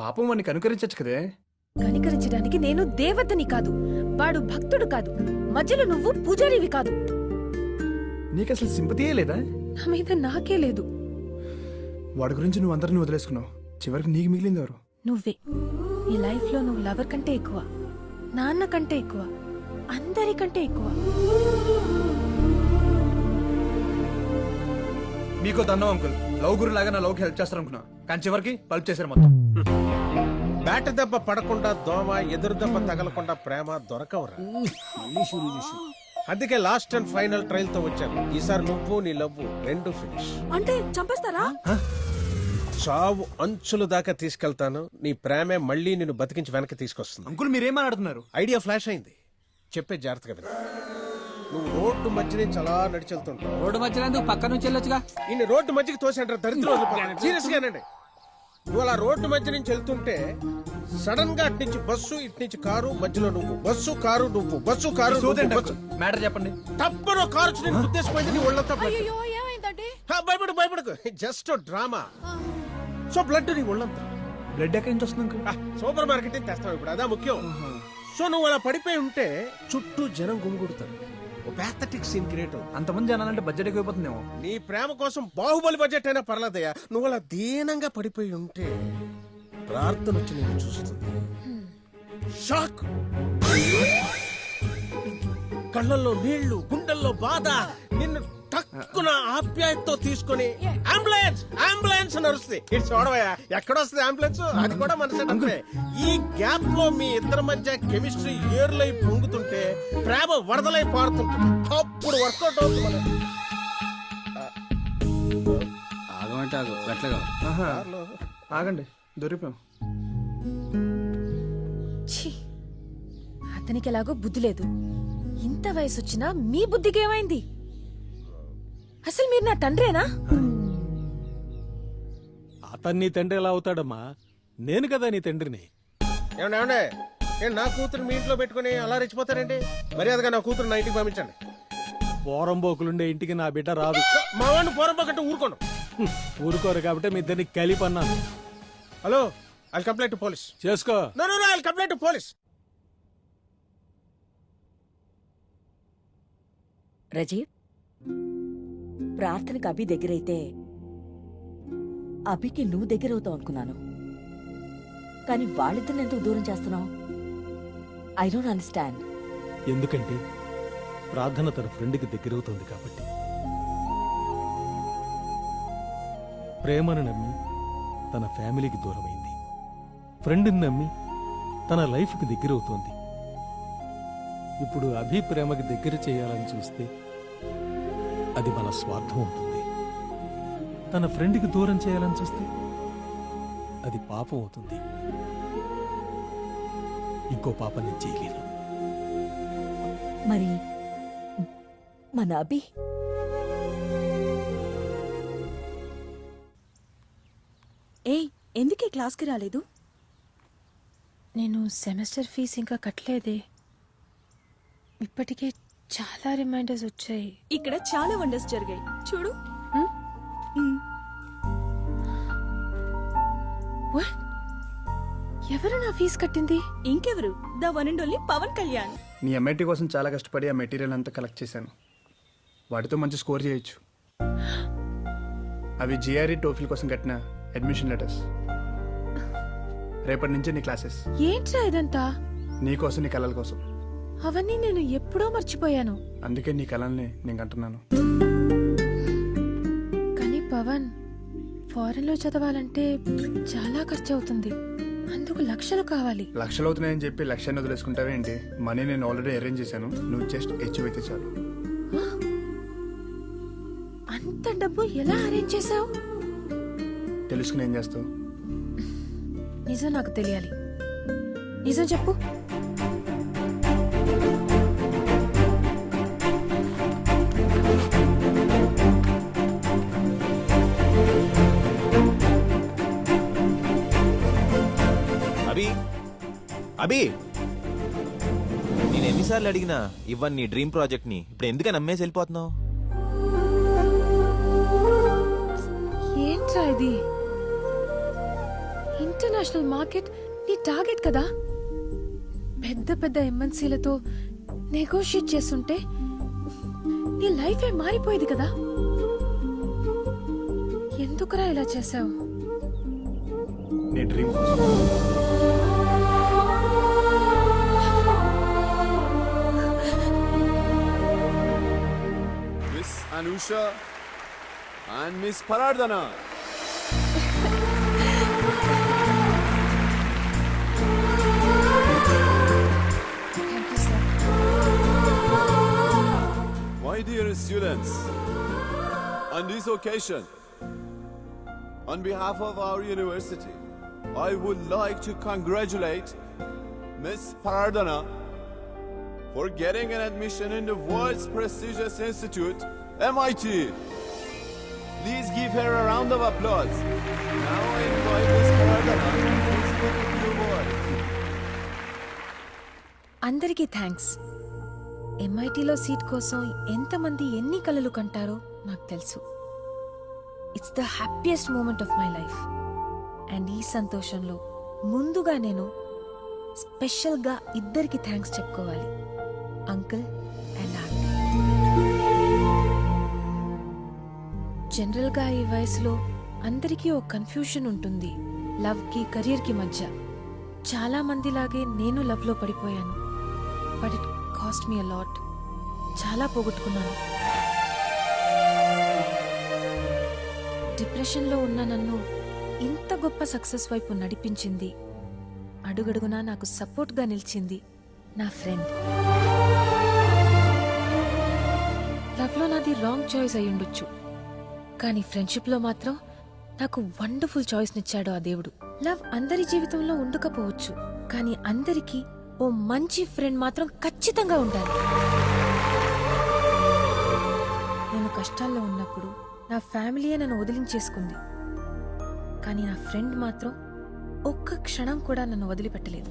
పాపం వాడిని కనుకరించచ్చు కదే. కనికరించడానికి నేను దేవతని కాదు వాడు భక్తుడు కాదు మధ్యలో నువ్వు పూజారివి కాదు. నీకు అసలు సింపతియే లేదా? నా మీద నాకే లేదు. వాడి గురించి నువ్వు అందరిని వదిలేసుకున్నావు. చివరికి నీకు మిగిలింది ఎవరు? నువ్వే. ఈ లైఫ్లో నువ్వు లవర్ కంటే ఎక్కువ నాన్న కంటే ఎక్కువ అందరికంటే ఎక్కువ. మీకు దండం అంకుల్. లవ్ గురు లాగా నా లవ్కి హెల్ప్ చేస్తారు అనుకున్నా కానీ చివరికి పల్ప్ చేశారు మొత్తం. బ్యాట దెబ్బ పడకుండా దోమ ఎదురు దెబ్బ తగలకుండా ప్రేమ దొరకవరా. అందుకే లాస్ట్ అండ్ ఫైనల్ ట్రయల్తో వచ్చాను. ఈసారి నువ్వు నీ లవ్వు రెండు ఫినిష్. అంటే చంపేస్తారా? చావు అంచుల దాకా తీసుకెళ్తాను. నీ ప్రేమే మళ్ళీ నిన్ను బతికించి వెనక్కి తీసుకొస్తుంది. అంకుల్ మీరేం మాట్లాడుతున్నారు? ఐడియా ఫ్లాష్ అయింది. చెప్పే జాగ్రత్తగా విను. నువ్వు రోడ్డు మధ్య నుంచి అలా నడిచెళ్తుంటావు. రోడ్డు మధ్యన పక్క నుంచి వెళ్ళొచ్చుగా. ఇన్ని రోడ్డు మధ్యకి తోసేంటారు దరిద్రం సీరియస్ గానండి నువ్వు అలా రోడ్డు మధ్య నుంచి వెళ్తుంటే సడన్గా అటు నుంచి బస్సు ఇటు నుంచి కారు మధ్యలో నువ్వు. బస్సు కారు నువ్వు. బస్సు కారు మ్యాటర్ చెప్పండి. తప్పను కారు నేను ఉద్దేశపోయింది నీ ఒళ్ళంతా భయపడు భయపడకు. Just drama. సో బ్లడ్ నీ ఒళ్ళంతా. బ్లడ్ ఎక్కడి నుంచి వస్తుంది సూపర్ మార్కెట్ నుంచి తెస్తావు ఇప్పుడు. అదా ముఖ్యం. సో నువ్వు అలా పడిపోయి ఉంటే చుట్టూ జనం గుమిగుడుతారు. ఓ ప్యాథటిక్ సీన్ క్రియేట్ అవుతుంది. అంతమంది జనాలంటే బడ్జెట్ ఎక్కువైపోతుందేమో. నీ ప్రేమ కోసం బాహుబలి బడ్జెట్ అయినా పర్లేదయ్యా. నువ్వు అలా దీనంగా పడిపోయి ఉంటే ప్రార్థన వచ్చి నేను చూస్తుంది. షాక్ కళ్ళల్లో నీళ్ళు గుండెల్లో బాధ నిన్ను టక్కున ఆప్యాయతతో తీసుకొని అంబులెన్స్ అంబులెన్స్ నడుస్తుంది. ఇటు చూడవయ్యా ఎక్కడ వస్తుంది అంబులెన్స్ అది కూడా మన ఈ గ్యాప్లో మీ ఇద్దరి మధ్య కెమిస్ట్రీ ఏర్లై పొంగుతుంటే ప్రేమ వరదలై పారుతుంటుంది. అప్పుడు వర్కౌట్ అవుతుంది మనకి. ఆగమంటే ఆగు. ఆగండి దొరికిపోయాం. ఛీ అతనికి ఎలాగో బుద్ధి లేదు. ఇంత వయసు వచ్చినా మీ బుద్ధికి ఏమైంది? అసలు మీరు నా తండ్రేనా? అతన్ని తండ్రి ఎలా అవుతాడమ్మా? నేను కదా నీ తండ్రిని. ఏమండి ఏమండి? నేను నా కూతురు మీ ఇంట్లో పెట్టుకుని అలా రెచ్చిపోతారండి మర్యాదగా నా కూతురు నా ఇంటికి పంపించండి. పోరంబోకులుండే ఇంటికి నా బిడ్డ రాదు. మా వాడిని పోరంపకంటే ఊరుకోను. హ్మ్, ఊరుకోరు కాబట్టి మీ ఇద్దరిని కలిపన్నాను hello I complaint to police చేసుకో. No no I complaint to police Rajeev ప్రార్థనకు అభి దగ్గరైతే అభికి నువ్వు దగ్గరవుతావు అనుకున్నాను. కానీ వాళ్ళిద్దరిని ఎందుకు దూరం చేస్తున్నావు? ఐ డోంట్ అండర్స్టాండ్ ఎందుకంటే ప్రార్థన తన ఫ్రెండ్కి దగ్గరవుతోంది కాబట్టి. ప్రేమను నమ్మి తన ఫ్యామిలీకి దూరమైంది. ఫ్రెండ్ని నమ్మి తన లైఫ్కి దగ్గరవుతోంది. ఇప్పుడు అభి ప్రేమకి దగ్గర చేయాలని చూస్తే అది మన స్వార్థం అవుతుంది. తన ఫ్రెండ్కి దూరం చేయాలని చూస్తే అది పాపం అవుతుంది. ఇంకో పాపం నేను చేయలేను. మరి మన అభి? ఏయ్ ఎందుకే క్లాస్కి రాలేదు? నేను సెమిస్టర్ ఫీజు ఇంకా కట్టలేదే. ఇప్పటికే చాలా రిమైండర్స్ వచ్చాయి. ఇక్కడ చాలా వండర్స్ జరిగాయి. చూడు. What? ఎవరు నా ఫీజు కట్టింది? ఇంకెవరు? The one and only Pawan Kalyan. నీ ఎంఐటీ కోసం చాలా కష్టపడి ఆ మెటీరియల్ అంతా కలెక్ట్ చేశాను. వాటితో మంచి స్కోర్ చేయొచ్చు. అవి జిఆర్ఈ టోఫిల్ కోసం కట్టిన అడ్మిషన్ లెటర్స్ రేపటి నుంచి నీ క్లాసెస్ ఏంట్రా ఇదంతా? నీ కోసం నీ కళల కోసం. అవన్నీ నేను ఎప్పుడో మర్చిపోయాను. అందుకే నీ కళల్ని నేను కంటున్నాను కానీ పవన్ ఫారెన్లో చదవాలంటే చాలా ఖర్చు అవుతుంది అందుకు లక్షలు కావాలి. లక్షలు అవుతున్నాయని చెప్పి లక్ష్యాన్ని వదిలేసుకుంటావే ఏంటి? మనీ నేను ఆల్రెడీ అరేంజ్ చేశాను. నువ్వు జస్ట్ హెచ్ అయితే చాలు. అంత డబ్బు ఎలా అరేంజ్ చేసావు తెలుసుకుని ఏం చేస్తావు? నిజం నాకు తెలియాలి. నిజం చెప్పు. అభి! నేను ఎన్నిసార్లు అడిగినా ఇవ్వని నీ డ్రీమ్ ప్రాజెక్ట్ని ఇప్పుడు ఎందుకని నమ్మేసి వెళ్ళిపోతున్నావు? ఏంట్రా ఇది? ఇంటర్నేషనల్ మార్కెట్ నీ టార్గెట్ కదా? పెద్ద పెద్ద ఎంఎన్సీలతో నెగోషియేట్ చేస్తుంటే నీ లైఫే మారిపోయేది కదా? ఎందుకురా ఇలా చేసావు నీ dream Anusha, and Miss Parardana. My dear students, on this occasion, on behalf of our university, I would like to congratulate Miss Parardana for getting an admission in the world's prestigious institute, MIT. Please give her a round of applause. Now I invite Miss Parardana to speak a few words. అందరికీ thanks ఎంఐటిలో seat కోసం ఎంతమంది ఎన్ని కలలు కంటారో నాకు తెలుసు it's the happiest moment of my life and ఈ సంతోషంలో ముందుగా నేను స్పెషల్గా ఇద్దరికి థ్యాంక్స్ చెప్పుకోవాలి అంకుల్ అండ్ ఆంటీ జనరల్గా ఈ వయసులో అందరికీ ఓ కన్ఫ్యూషన్ ఉంటుంది లవ్కి కెరియర్కి మధ్య. చాలా మందిలాగే నేను లవ్లో పడిపోయాను. But it cost me a lot చాలా పోగొట్టుకున్నాను. డిప్రెషన్లో ఉన్న నన్ను ఇంత గొప్ప సక్సెస్ వైపు నడిపించింది. అడుగడుగునా నాకు సపోర్ట్గా నిలిచింది నా ఫ్రెండ్ లవ్లో రాంగ్ చాయిస్ అయి ఉండొచ్చు. కానీ ఫ్రెండ్షిప్లో మాత్రం నాకు వండర్ఫుల్ చాయిస్నిచ్చాడు ఆ దేవుడు. లవ్ అందరి జీవితంలో ఉండకపోవచ్చు కానీ అందరికీ ఓ మంచి ఫ్రెండ్ మాత్రం ఖచ్చితంగా ఉండాలి నేను కష్టాల్లో ఉన్నప్పుడు నా ఫ్యామిలీయే నన్ను వదిలించేసుకుంది. కానీ నా ఫ్రెండ్ మాత్రం ఒక్క క్షణం కూడా నన్ను వదిలిపెట్టలేదు.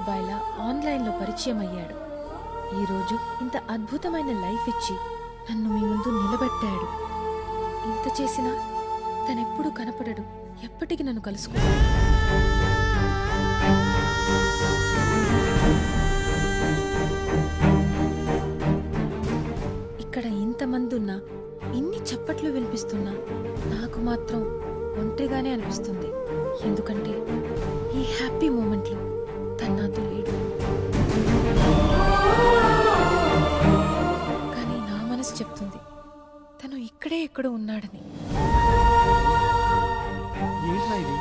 అబ్బాయిలా ఆన్లైన్లో పరిచయం అయ్యాడు ఈరోజు ఇంత అద్భుతమైన లైఫ్ ఇచ్చి నన్ను మీ ముందు నిలబెట్టాడు. ఇంత చేసినా తనెప్పుడు కనపడడు. ఎప్పటికీ నన్ను కలుసుకోడు. ఇక్కడ ఇంతమంది ఉన్నా ఇన్ని చప్పట్లు వినిపిస్తున్నా నాకు మాత్రం ఒంటరిగానే అనిపిస్తుంది. ఎందుకంటే ఈ హ్యాపీ మూమెంట్లో తను నాతో లేడు కానీ నా మనసు చెప్తుంది తను ఇక్కడే ఎక్కడో ఉన్నాడని. ఏంట్రా ఇది?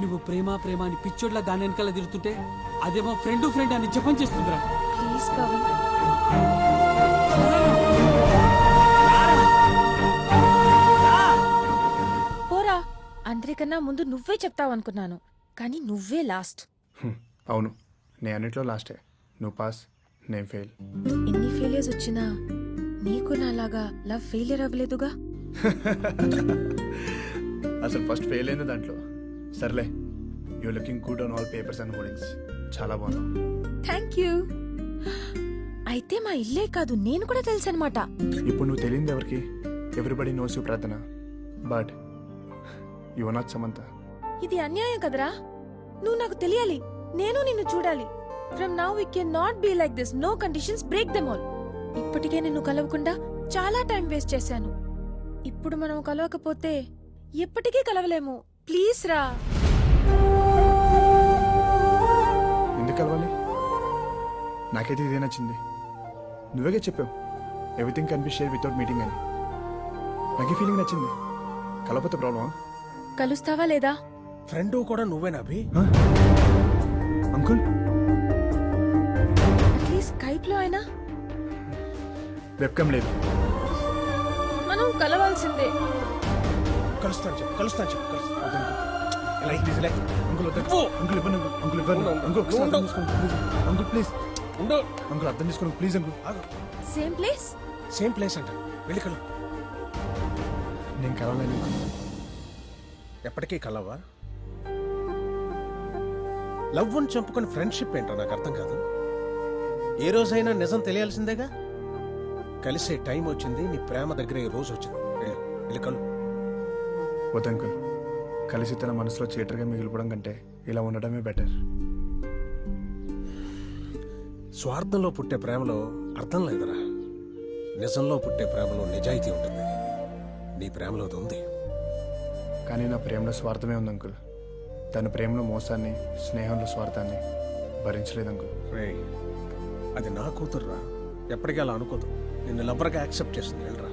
నువ్వు ప్రేమ ప్రేమ అని పిచ్చోడ్లా దాని వెనకాల తిరుగుతుంటే అదేమో ఫ్రెండ్ ఫ్రెండ్ అని జపం చేస్తుందిరా. ప్లీజ్ పవన్. పోరా అందరికన్నా ముందు నువ్వే చెప్తావు అనుకున్నాను కానీ నువ్వే లాస్ట్ అవును నేను అన్నిట్లో లాస్టే. నువ్వు పాస్ నేను ఫెయిల్. ఎన్ని ఫెయిలియర్స్ వచ్చినా నీకు నాలాగా లవ్ ఫెయిలియర్ అవ్వలేదుగా? అసలు ఫస్ట్ ఫెయిల్ అయింది దాంట్లో. సర్లే you looking good on all papers and hoardings చాలా బాగున్నావు థ్యాంక్ యూ అయితే మా ఇల్లే కాదు నేను కూడా తెలుసు అనమాట ఇప్పుడు నువ్వు తెలియంది ఎవరికి? Everybody knows you Prarthana but you not Samantha ఇది అన్యాయం కదరా? నువ్వు నాకు తెలియాలి. నేను నిన్ను చూడాలి. From now we can not be like this no conditions break them all ఇప్పటికే నిన్ను కలవకుండా చాలా టైం వేస్ట్ చేశాను. ఇప్పుడు మనం కలవకపోతే ఎప్పటికీ కలవలేము. ప్లీజ్ రా. ఎందుకు కలవాలి? నాకైతే ఇదే నచ్చింది. నువ్వేగా చెప్పావు? Everything can be share without meeting అని నాకు ఈ ఫీలింగ్ నచ్చింది. కలపతే ప్రాబ్లమా కలుస్తావా లేదా? ఫ్రెండ్ కూడా నువ్వేనా అభి? అంకుల్? స్కైప్లో అయినా? వెబ్కమ్ లేదు. మనం కలవాల్సిందే. కలుస్తాను చెప్పు కలుస్తాను చెప్పు please. Uncle! Uncle uncle. Uncle ఒకసారి అర్థం. చేసుకోండి ప్లీజ్ అంకుల్ ప్లీజ్ ఉండు. అంకుల్ అర్థం చేసుకోండి ప్లీజ్ అంకుల్. ఆగు. సేమ్ ప్లేస్ సేమ్ ప్లేస్ అంట. వెళ్ళి కలు. నేను కలవలేను. ఎప్పటికీ కలవా? లవ్ అని చంపుకొని ఫ్రెండ్షిప్ ఏంటో నాకు అర్థం కాదు. ఏ రోజైనా నిజం తెలియాల్సిందేగా? కలిసే టైం వచ్చింది నీ ప్రేమ దగ్గర ఈ రోజు వచ్చింది. వెళ్ళు వెళ్ళి కలు వద్దంకుల్ కలిసి తన మనసులో చీటర్గా మిగిలిపోవడం కంటే ఇలా ఉండడమే బెటర్ స్వార్థంలో పుట్టే ప్రేమలో అర్థం లేదురా. నిజంలో పుట్టే ప్రేమలో నిజాయితీ ఉంటుంది. నీ ప్రేమలో అది ఉంది. కానీ నా ప్రేమలో స్వార్థమే ఉంది అంకుల్. తన ప్రేమలో మోసాన్ని స్నేహంలో స్వార్థాన్ని భరించలేదు అంకుల్. రేయ్ అది నా కూతుర్రా. ఎప్పటికీ అలా అనుకోదు. నిన్ను లవ్వర్గా యాక్సెప్ట్ చేస్తుంది వెళ్ళరా.